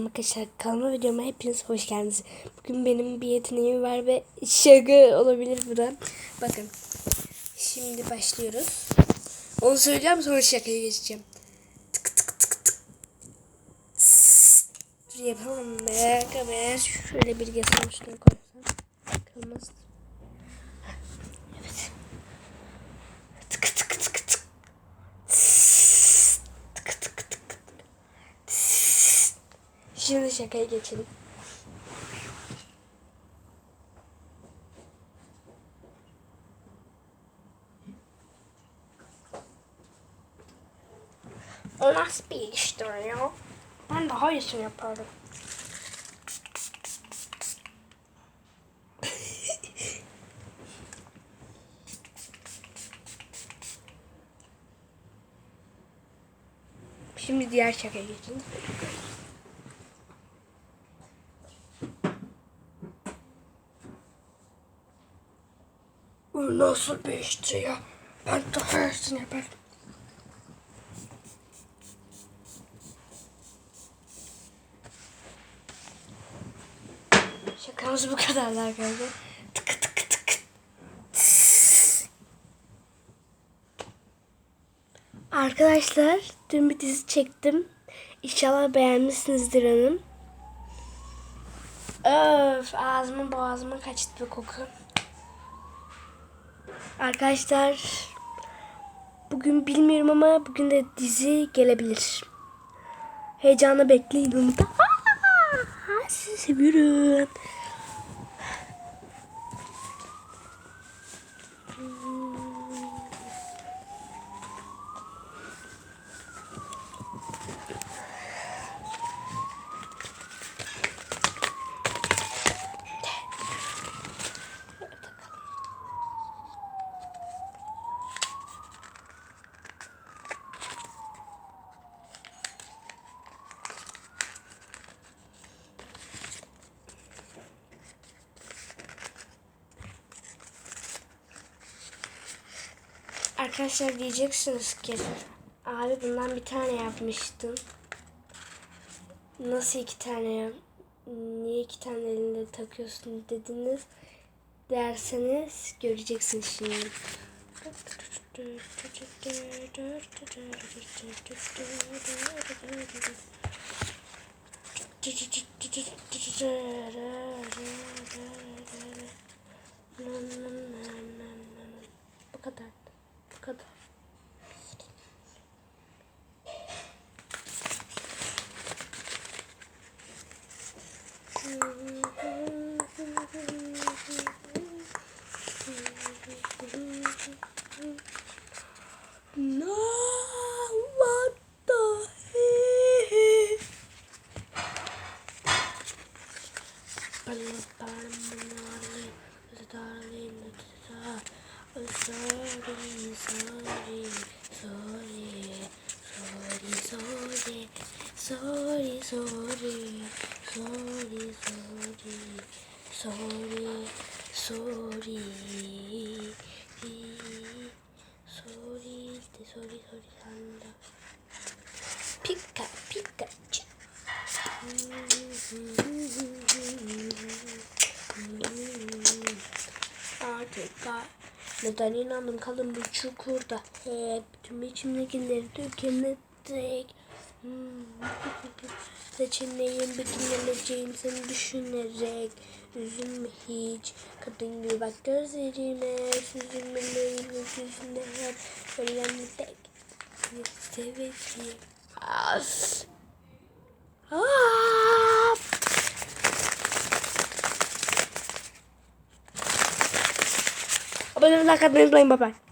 Arkadaşlar kanalıma videoma hepiniz hoş geldiniz. Bugün benim bir yeteneğim var ve şaka olabilir bu da. Bakın. Şimdi başlıyoruz. Onu söyleyeceğim sonra şakaya geçeceğim. Tık tık tık tık. Dur yapamam be. Şöyle bir yasam üstüne koysam. Kılmaz. Evet. Tık tık tık tık. Sss. Tık tık tık tık. Sss. Şimdi şakaya geçelim. O nasıl bir iştir ya? Ben daha iyisini yaparım. Şimdi diğer şakaya geçelim. Bu nasıl bir işti ya? Ben daha iyisini yaparım. Şakamız bu kadarlar arkadaşlar. Tık tık tık. Arkadaşlar dün bir dizi çektim. İnşallah beğenmişsinizdir hanım. Öf ağzıma boğazıma kaçtı koku. Arkadaşlar bugün bilmiyorum ama bugün de dizi gelebilir. Heyecanla bekleyin sizi seviyorum. Arkadaşlar diyeceksiniz ki abi bundan bir tane yapmıştın. Nasıl iki tane? Niye iki tane elinde takıyorsun dediniz derseniz göreceksiniz şimdi. Bu kadar. kadar. No, what the heck? But darling, darling, darling, darling. 소리 소리 소리 소리 소리 소리 소리 소리 소리 소리 소리 때 소리 소리 산다. 피카 피카츄 아 될까 neden inandım kalın bu çukurda hep tüm içimdekileri tükenecek. Hmm. Seçeneğim betimleneceğim seni düşünerek Üzülme hiç Kadın gibi bak gözlerime Süzülmelerin gökyüzünde hep Önemli tek Seveceğim As. Ah. Quando eu na lá lembra, papai.